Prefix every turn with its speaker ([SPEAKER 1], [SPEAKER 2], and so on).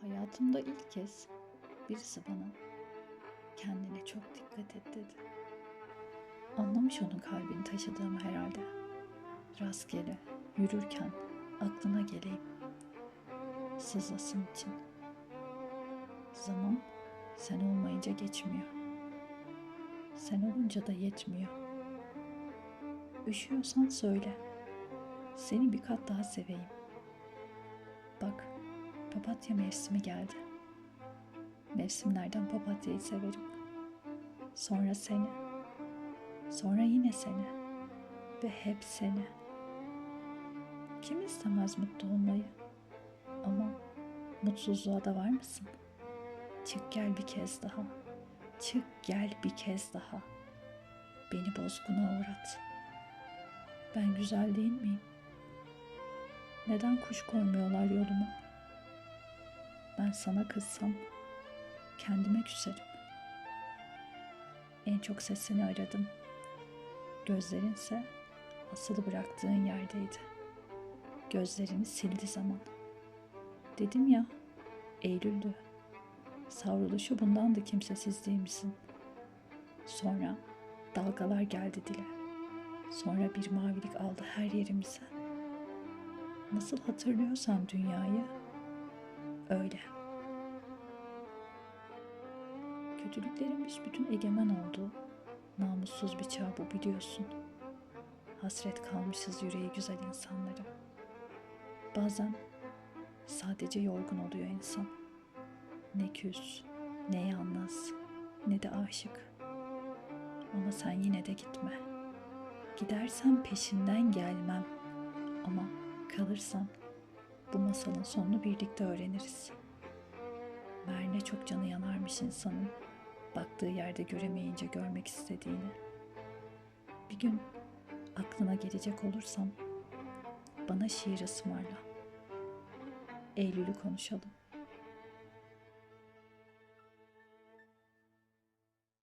[SPEAKER 1] Hayatımda ilk kez birisi bana kendine çok dikkat et dedi. Anlamış onun kalbini taşıdığımı herhalde. Rastgele yürürken aklına geleyim. Sızlasın için. Zaman sen olmayınca geçmiyor. Sen olunca da yetmiyor. Üşüyorsan söyle. Seni bir kat daha seveyim. Papatya mevsimi geldi. Mevsimlerden papatyayı severim. Sonra seni. Sonra yine seni. Ve hep seni. Kim istemez mutlu olmayı? Ama mutsuzluğa da var mısın? Çık gel bir kez daha. Çık gel bir kez daha. Beni bozguna uğrat. Ben güzel değil miyim? Neden kuş koymuyorlar yoluma? Ben sana kızsam kendime küserim. En çok sesini aradım. Gözlerinse asılı bıraktığın yerdeydi. Gözlerini sildi zaman. Dedim ya, Eylül'dü. Savruluşu bundandı kimsesizliğimizin. Sonra dalgalar geldi dile. Sonra bir mavilik aldı her yerimize. Nasıl hatırlıyorsam dünyayı öyle. Kötülüklerin büsbütün egemen olduğu namussuz bir çağ bu biliyorsun. Hasret kalmışız yüreği güzel insanlara. Bazen sadece yorgun oluyor insan. Ne küs, ne yalnız, ne de aşık. Ama sen yine de gitme. Gidersen peşinden gelmem. Ama kalırsan bu masalın sonunu birlikte öğreniriz. Meğer ne çok canı yanarmış insanın baktığı yerde göremeyince görmek istediğini. Bir gün aklına gelecek olursam bana şiir ısmarla. Eylül'ü konuşalım.